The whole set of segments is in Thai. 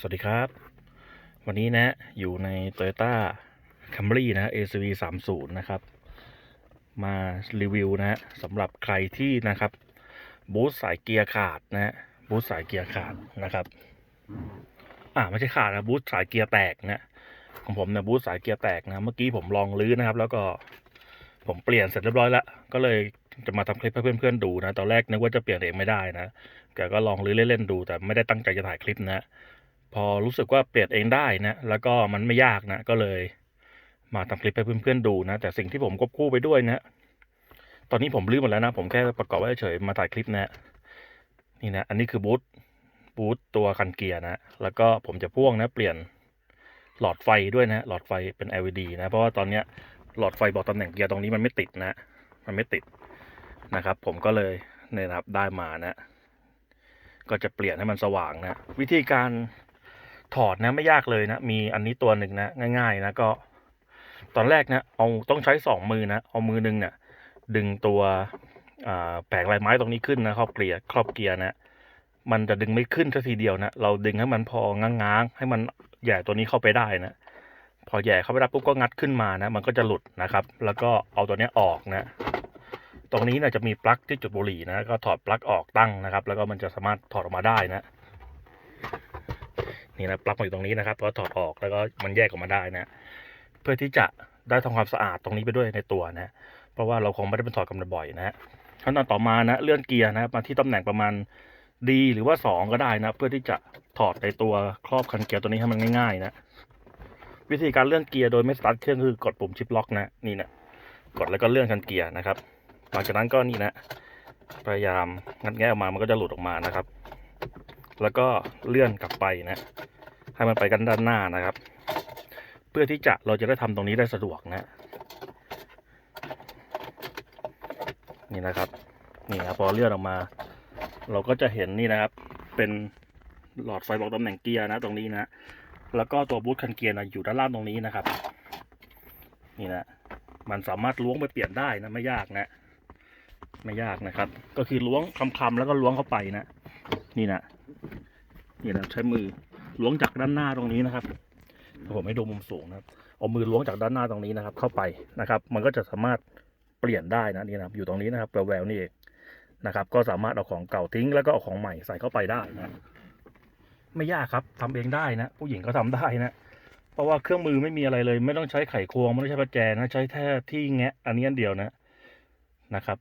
สวัสดีครับ วันนี้นะอยู่ใน Toyota Camry นะ ACV 30นะครับ มารีวิวนะฮะสำหรับใครที่นะครับ บูทสายเกียร์ขาดนะฮะบูทสายเกียร์ขาดนะครับอ่าไม่ใช่ขาดนะบูทสายเกียร์แตกนะของผมเนี่ยบูทสายเกียร์แตกนะเมื่อกี้ผมลองลื้อนะครับ แล้วก็ผมเปลี่ยนเสร็จเรียบร้อยแล้วก็เลยจะมาทำคลิปให้เพื่อนๆดูนะตอนแรกนึกว่าจะเปลี่ยนเองไม่ได้นะแต่ก็ลองลื้อเล่นๆดูแต่ไม่ได้ตั้งใจจะถ่ายคลิปนะ พอรู้สึกว่าเปลี่ยนเองได้นะ แล้วก็มันไม่ยากนะ ก็เลย มาทำคลิปให้เพื่อนๆดูนะ แต่สิ่งที่ผมควบคู่ไปด้วยนะ ตอนนี้ผมลื้อหมดแล้วนะ ผมแค่ประกอบไว้เฉยมาถ่ายคลิปนะ นี่นะ อันนี้คือบูทบูทตัวคันเกียร์นะ แล้วก็ผมจะพ่วงนะ เปลี่ยนหลอดไฟด้วยนะ หลอดไฟเป็น LED นะ เพราะว่าตอนเนี้ยหลอดไฟบอกตำแหน่งเกียร์ตรงนี้มันไม่ติดนะ มันไม่ติดนะครับ ผมก็เลยเนี่ยครับได้มานะ ก็จะเปลี่ยนให้มันสว่างนะ วิธีการ ถอดนะไม่ยากเลยนะ มีอันนี้ตัวหนึ่งนะง่าย ๆ นะก็ ตอนแรกนะเอาต้องใช้สองมือนะเอามือหนึ่งเนี่ยดึงตัวแผงลายไม้ตรงนี้ขึ้นนะครอบเกียร์ครอบเกียร์นะมันจะดึงไม่ขึ้นทัทีเดียวนะเราดึงให้มันพอง้างๆให้มันแหย่ตัวนี้เข้าไปได้นะพอแหย่เข้าไปได้ปุ๊บก็งัดขึ้นมานะ มันก็จะหลุดนะครับ แล้วก็เอาตัวนี้ออกนะ ตรงนี้นะจะมีปลั๊กที่จุดบุหรี่นะ ก็ถอดปลั๊กออกตั้งนะครับ แล้วก็มันจะสามารถถอดออกมาได้นะ นี่นะปลั๊กมาอยู่ตรงนี้นะครับก็ถอดออกแล้วก็มันแยกออกมาได้นะ เพื่อที่จะได้ทำความสะอาดตรงนี้ไปด้วยในตัวนะเพราะว่าเราคงไม่ได้เป็นถอดกันบ่อยนะขั้นตอนต่อมานะเลื่อนเกียร์นะมาที่ตำแหน่งประมาณ D หรือว่า 2 ก็ได้นะ เพื่อที่จะถอดในตัวครอบคันเกียร์ตัวนี้ให้มันง่าย ๆ นะ วิธีการเลื่อนเกียร์โดยไม่สตาร์ทเครื่องคือกดปุ่มชิปล็อกนะนี่นะกดแล้วก็เลื่อนคันเกียร์นะครับ หลังจากนั้นก็นี่นะ พยายามงัดแงะออกมามันก็จะหลุดออกมานะครับ แล้วก็เลื่อนกลับไปนะให้มันไปกันด้านหน้านะครับ เพื่อที่จะเราจะได้ทำตรงนี้ได้สะดวกนะ นี่นะครับ นี่นะพอเลื่อนออกมา เราก็จะเห็นนี่นะครับ เป็นหลอดไฟบอกตำแหน่งเกียร์นะ ตรงนี้นะ แล้วก็ตัวบูทคันเกียร์นะอยู่ด้านล่างตรงนี้นะครับ นี่นะ มันสามารถล้วงไปเปลี่ยนได้นะไม่ยากนะไม่ยากนะครับ ก็คือล้วงคำๆแล้วก็ล้วงเข้าไปนะ นี่นะ นี่นะใช้มือล้วงจากด้านหน้าตรงนี้นะครับผมให้ดูมุมสูงนะครับเอามือล้วงจากด้านหน้าตรงนี้นะครับ เข้าไปนะครับ มันก็จะสามารถเปลี่ยนได้นะนี่นะครับ อยู่ตรงนี้นะครับแววๆนี่เองนะครับ ก็สามารถเอาของเก่าทิ้ง แล้วก็เอาของใหม่ใส่เข้าไปได้นะไม่ยากครับทำเองได้นะ ผู้หญิงก็ทำได้นะ เพราะว่าเครื่องมือไม่มีอะไรเลย ไม่ต้องใช้ไขควงไม่ต้องใช้ประแจนะ ใช้แค่ที่แงะอันนี้อันเดียวนะนะครับ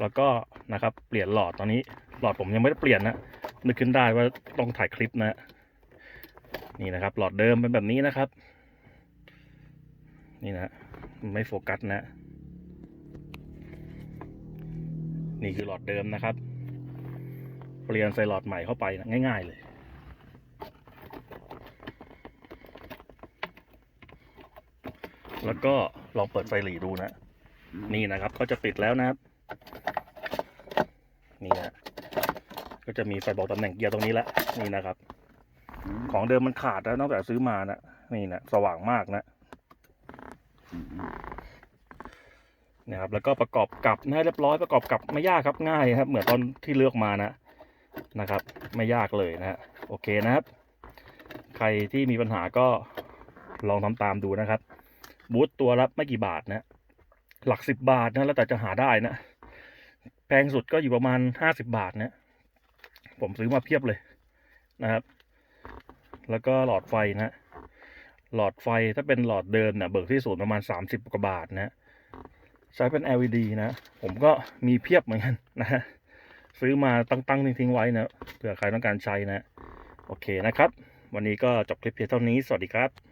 แล้วก็นะครับเปลี่ยนหลอดตอนนี้หลอดผมยังไม่ได้เปลี่ยนนะนึกขึ้นได้ว่าต้องถ่ายคลิปนะ นี่นะครับ หลอดเดิมเป็นแบบนี้นะครับ นี่นะไม่โฟกัสนะ นี่คือหลอดเดิมนะครับ เปลี่ยนใส่หลอดใหม่เข้าไปนะง่าย ๆ เลยแล้วก็ลองเปิดไฟหลีดูนะ นี่นะครับ ก็จะติดแล้วนะครับ นี่นะก็จะมีไฟบอกตำแหน่งเกียร์ตรงนี้แล้วนี่นะครับ ของเดิมมันขาดแล้วตั้งแต่ซื้อมานะนี่นะสว่างมากนะนะครับแล้วก็ประกอบกับให้เรียบร้อยประกอบกับไม่ยากครับง่ายครับ เหมือนตอนที่เลือกมานะนะครับ ไม่ยากเลยนะฮะโอเคนะครับ ใครที่มีปัญหาก็ลองทำตามดูนะครับ บูธตัวละไม่กี่บาทนะ หลักสิบบาทนะแล้วแต่จะหาได้นะ พงสุดก็อยู่ประมาณห้าสิบบาทนะผมซื้อมาเพียบเลยนะครับ แล้วก็หลอดไฟนะหลอดไฟถ้าเป็นหลอดเดิมเนี่ยเบิกที่ศูนย์ประมาณสามสิบกว่าบาทนะใช้เป็น LED นะ ผมก็มีเพียบเหมือนกันนะฮะซื้อมาตั้งๆทิ้งๆไว้นะเผื่อใครต้องการใช้นะ โอเคนะครับ วันนี้ก็จบคลิปเพียงเท่านี้ สวัสดีครับ